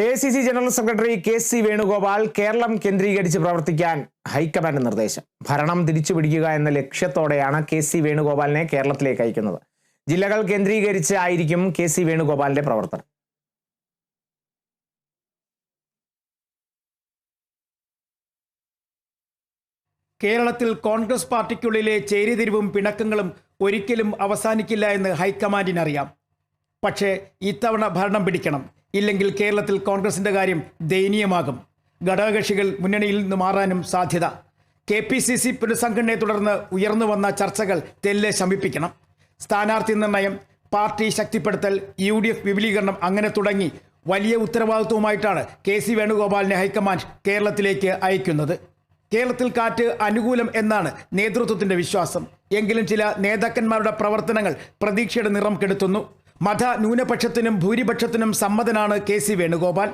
A C C general secretary K C Venugopal Keralam കേന്ദ്രീകരിച്ച് പ്രവർത്തിക്കാൻ high command നിർദ്ദേശം. ഭരണം തിരിച്ചുപിടിക്കുക എന്ന ലക്ഷ്യത്തോടെയാണ് കെ സി വേണുഗോപാലിനെ കേരളത്തിലേക്ക് അയക്കുന്നത്. ജില്ലകൾ കേന്ദ്രീകരിച്ച് ആയിരിക്കും കെ സി വേണുഗോപാലിന്റെ പ്രവർത്തനം. കേരളത്തിൽ കോൺഗ്രസ് പാർട്ടിക്കുള്ളിലെ ചേരിതിരിവും പിണക്കങ്ങളും ഒരിക്കലും അവസാനിക്കില്ല എന്ന് ഹൈക്കമാൻഡിനറിയാം. പക്ഷേ ഇത്തവണ ഭരണം പിടിക്കണം. ഇല്ലെങ്കിൽ കേരളത്തിൽ കോൺഗ്രസിന്റെ കാര്യം ദയനീയമാകും. ഘടകകക്ഷികൾ മുന്നണിയിൽ നിന്ന് മാറാനും സാധ്യത. കെ പി സി സി പുനഃസംഘടനയെ തുടർന്ന് ഉയർന്നു വന്ന ചർച്ചകൾ തെല്ലെ ശമിപ്പിക്കണം. സ്ഥാനാർത്ഥി നിർണയം പാർട്ടി ശക്തിപ്പെടുത്തൽ യു ഡി എഫ് വിപുലീകരണം അങ്ങനെ തുടങ്ങി വലിയ ഉത്തരവാദിത്വവുമായിട്ടാണ് കെ സി വേണുഗോപാലിനെ ഹൈക്കമാൻഡ് കേരളത്തിലേക്ക് അയക്കുന്നത്. കേരളത്തിൽ കാറ്റ് അനുകൂലം എന്നാണ് നേതൃത്വത്തിന്റെ വിശ്വാസം. എങ്കിലും ചില നേതാക്കന്മാരുടെ പ്രവർത്തനങ്ങൾ പ്രതീക്ഷയുടെ നിറം കെടുത്തുന്നു. മത ന്യൂനപക്ഷത്തിനും ഭൂരിപക്ഷത്തിനും സമ്മതനാണ് കെ സി വേണുഗോപാൽ.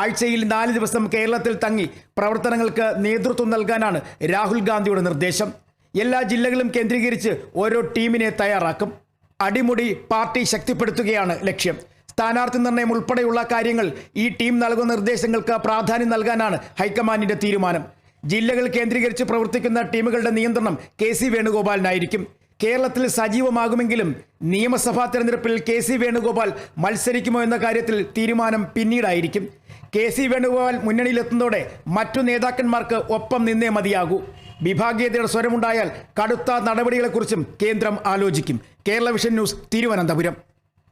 ആഴ്ചയിൽ നാല് ദിവസം കേരളത്തിൽ തങ്ങി പ്രവർത്തനങ്ങൾക്ക് നേതൃത്വം നൽകാനാണ് രാഹുൽ ഗാന്ധിയുടെ നിർദ്ദേശം. എല്ലാ ജില്ലകളും കേന്ദ്രീകരിച്ച് ഓരോ ടീമിനെ തയ്യാറാക്കും. അടിമുടി പാർട്ടി ശക്തിപ്പെടുത്തുകയാണ് ലക്ഷ്യം. സ്ഥാനാർത്ഥി നിർണയം ഉൾപ്പെടെയുള്ള കാര്യങ്ങൾ ഈ ടീം നൽകുന്ന നിർദ്ദേശങ്ങൾക്ക് പ്രാധാന്യം നൽകാനാണ് ഹൈക്കമാൻഡിന്റെ തീരുമാനം. ജില്ലകൾ കേന്ദ്രീകരിച്ച് പ്രവർത്തിക്കുന്ന ടീമുകളുടെ നിയന്ത്രണം കെ സി വേണുഗോപാലിനായിരിക്കും. കേരളത്തിൽ സജീവമാകുമെങ്കിലും നിയമസഭാ തെരഞ്ഞെടുപ്പിൽ കെ സി വേണുഗോപാൽ മത്സരിക്കുമോ എന്ന കാര്യത്തിൽ തീരുമാനം പിന്നീടായിരിക്കും. കെ സി വേണുഗോപാൽ മുന്നണിയിലെത്തുന്നതോടെ മറ്റു നേതാക്കന്മാർക്ക് ഒപ്പം നിന്നേ മതിയാകൂ. വിഭാഗീയതയുടെ സ്വരമുണ്ടായാൽ കടുത്ത നടപടികളെക്കുറിച്ചും കേന്ദ്രം ആലോചിക്കും. Kerala vision news Thiruvananthapuram.